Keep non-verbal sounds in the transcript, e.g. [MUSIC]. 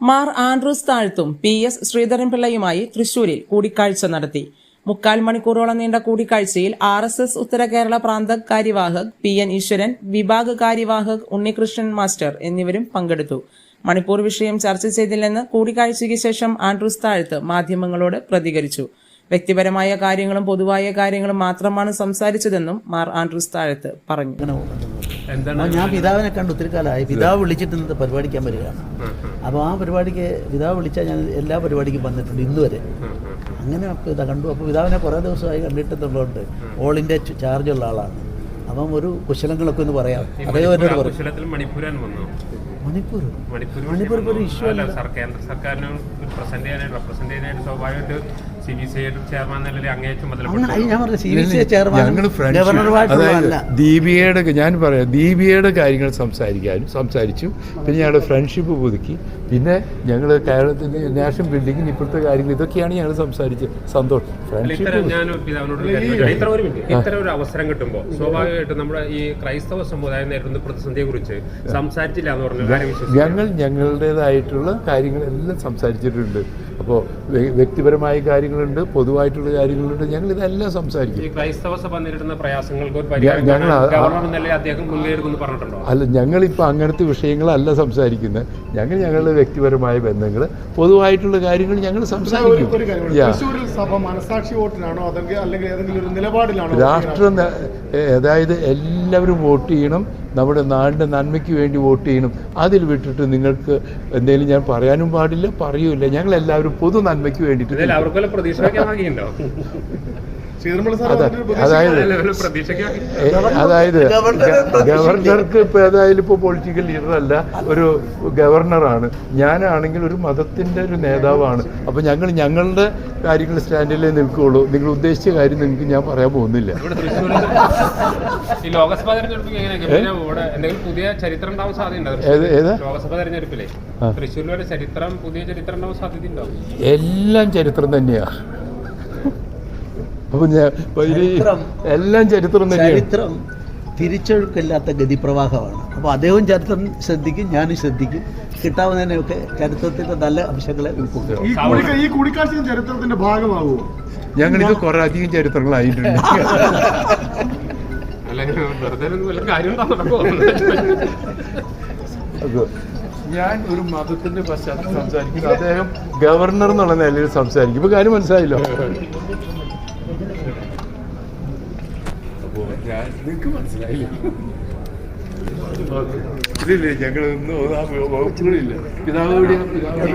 Mar Andrews താഴ്ത്തും P S ശ്രീധരൻപിള്ളയുമായി തൃശൂരിൽ കൂടിക്കാഴ്ച നടത്തി. മുക്കാൽ മണിക്കൂറോളം നീണ്ട കൂടിക്കാഴ്ചയിൽ ആർ എസ് എസ് ഉത്തര കേരള പ്രാന്ത കാര്യവാഹക് പി എൻ ഈശ്വരൻ വിഭാഗ കാര്യവാഹക് ഉണ്ണികൃഷ്ണൻ മാസ്റ്റർ എന്നിവരും പങ്കെടുത്തു. മണിപ്പൂർ വിഷയം ചർച്ച ചെയ്തില്ലെന്ന് കൂടിക്കാഴ്ചയ്ക്ക് ശേഷം ആൻഡ്രൂസ് താഴ്ത്ത് മാധ്യമങ്ങളോട് പ്രതികരിച്ചു. വ്യക്തിപരമായ കാര്യങ്ങളും പൊതുവായ കാര്യങ്ങളും മാത്രമാണ് സംസാരിച്ചതെന്നും മാർ ആൻഡ്രൂസ് താഴത്ത് പറഞ്ഞു. ഞാൻ പിതാവിനെ കണ്ട് ഒത്തിരി കാലമായി. പിതാവ് വിളിച്ചിട്ട് ഇന്നത്തെ പരിപാടിക്കാൻ വരികയാണ്. അപ്പോൾ ആ പരിപാടിക്ക് പിതാവ് വിളിച്ചാൽ ഞാൻ എല്ലാ പരിപാടിക്കും വന്നിട്ടുണ്ട് ഇന്ന് വരെ. അങ്ങനെ അപ്പോൾ ഇതാ കണ്ടു. അപ്പോൾ പിതാവിനെ കുറേ ദിവസമായി കണ്ടിട്ടുള്ളതുകൊണ്ട് ഓൾ ഇന്ത്യ ചാർജുള്ള ആളാണ്. അപ്പം ഒരു കുശലങ്ങളൊക്കെ ഒന്ന് പറയാം. അതേ എന്നോട് പറയും. മണിപ്പൂർ? മണിപ്പൂർ ഒരു ഇഷ്യൂ അല്ല സർക്കാരിനെ പ്രസന്റ് ചെയ്യാനായിട്ട് റെപ്രസെന്റ് ചെയ്യാനായിട്ട് സ്വാഭാവികമായിട്ട് സി ബി ചെയർമാൻ നിലയിൽ ദീപികയുടെ ഞാൻ പറയാം ദീപികയുടെ കാര്യങ്ങൾ സംസാരിക്കാനും സംസാരിച്ചു. പിന്നെ ഞങ്ങളുടെ ഫ്രണ്ട്ഷിപ്പ് പുതുക്കി. പിന്നെ ഞങ്ങൾ കേരളത്തിന്റെ നാഷണൽ ബിൽഡിങ്ങിന് ഇപ്പോഴത്തെ കാര്യങ്ങൾ ഇതൊക്കെയാണ് ഞങ്ങൾ സംസാരിച്ച് സന്തോഷം. അല്ല, ഫ്രണ്ട്ഷിപ്പ് ഞാൻ പിതാവിനോട് ഒരു ഇത്ര ഒരു മിനിറ്റ്. ഇത്തരം ഒരു അവസരം കിട്ടുമ്പോൾ സ്വാഭാവികമായിട്ടും നമ്മുടെ ഈ ക്രൈസ്തവ സമുദായം നേരിടുന്ന പ്രതിസന്ധിയെ കുറിച്ച് സംസാരിച്ചില്ല എന്ന് പറഞ്ഞു ഞങ്ങൾ ഞങ്ങളുടേതായിട്ടുള്ള കാര്യങ്ങളെല്ലാം സംസാരിച്ചിട്ടുണ്ട്. അപ്പോൾ വ്യക്തിപരമായ കാര്യങ്ങളുണ്ട് പൊതുവായിട്ടുള്ള കാര്യങ്ങളുണ്ട്. ഞങ്ങൾ ഇതെല്ലാം സംസാരിക്കും. ക്രൈസ്തവ സഭ നേരിടുന്ന പ്രയാസങ്ങൾക്ക് ഞങ്ങൾ അല്ല ഞങ്ങളിപ്പോൾ അങ്ങനത്തെ വിഷയങ്ങളല്ല സംസാരിക്കുന്നത്. ഞങ്ങൾ ഞങ്ങളുടെ വ്യക്തിപരമായ ബന്ധങ്ങൾ പൊതുവായിട്ടുള്ള കാര്യങ്ങൾ ഞങ്ങൾ സംസാരിക്കും. ഒരു കാര്യം Yeah. തൃശ്ശൂരിൽ സഭ മനസാക്ഷി വോട്ടിനാണോ അല്ലെങ്കിൽ അല്ലെങ്കിൽ ഏതെങ്കിലും ഒരു നിലപാടിലാണോ രാഷ്ട്രം അതായത് എല്ലാവരും വോട്ട് ചെയ്യണം നമ്മുടെ നാടിന്റെ നന്മയ്ക്ക് വേണ്ടി വോട്ട് ചെയ്യണം. അതിൽ വിട്ടിട്ട് നിങ്ങൾക്ക് എന്തെങ്കിലും ഞാൻ പറയാനും പാടില്ല പറയൂല ഞങ്ങൾ എല്ലാവരും പൊതു നന്മയ്ക്ക് വേണ്ടിയിട്ട് [LAUGHS] അതായത് അതായത് ഗവർണർ ഗവർണർക്ക് ഇപ്പൊ ഏതായാലും ഇപ്പൊ പൊളിറ്റിക്കൽ ലീഡർ അല്ല ഒരു ഗവർണറാണ്. ഞാനാണെങ്കിൽ ഒരു മതത്തിന്റെ ഒരു നേതാവാണ്. അപ്പൊ ഞങ്ങൾ ഞങ്ങളുടെ കാര്യങ്ങൾ സ്റ്റാൻഡിലേ നിൽക്കുകയുള്ളൂ. നിങ്ങൾ ഉദ്ദേശിച്ച കാര്യം നിങ്ങൾക്ക് ഞാൻ പറയാൻ പോകുന്നില്ല. ലോക്സഭാ തെരഞ്ഞെടുപ്പ് പുതിയ ചരിത്രം ഉണ്ടാവാൻ സാധ്യതയുണ്ടോ ഏത് ലോക്സഭാ തെരഞ്ഞെടുപ്പിലെ. തൃശ്ശൂരിലെ ചരിത്രം പുതിയ ചരിത്രം ഉണ്ടാവാൻ സാധ്യതയുണ്ടോ? എല്ലാം ചരിത്രം തന്നെയാണ് അപ്പോൾ ഞാൻ ഇത്. എല്ലാം ചരിത്രം ചരിത്രം തിരിച്ചൊഴുക്കില്ലാത്ത ഗതിപ്രവാഹമാണ്. അപ്പോൾ അദ്ദേഹവും ചരിത്രം ശ്രദ്ധിക്കും ഞാനും ശ്രദ്ധിക്കും. കിട്ടാവുന്നതിനെയൊക്കെ ചരിത്രത്തിന്റെ നല്ല അംശങ്ങളെ ഉൾക്കൊള്ളും. ഈ ചരിത്രത്തിന്റെ ഭാഗമാകുമോ ഞങ്ങളിത് കുറെ അധികം ചരിത്രങ്ങളായിട്ടുണ്ട്. [LAUGHS] ഞാൻ ഒരു മതത്തിന്റെ പശ്ചാത്തലം സംസാരിക്കുന്നു. അദ്ദേഹം ഗവർണർ എന്നുള്ള നിലയിൽ സംസാരിക്കും. ഇപ്പൊ കാര്യം മനസ്സിലായല്ലോ? അപ്പോ ഞാൻ- നിങ്ങക്ക് മനസ്സിലായില്ലേ. ഇതില്ലേ ഞങ്ങൾ ഒന്നും വകുപ്പുകളില്ല പിതാവ് എവിടെയാ? പിതാവ്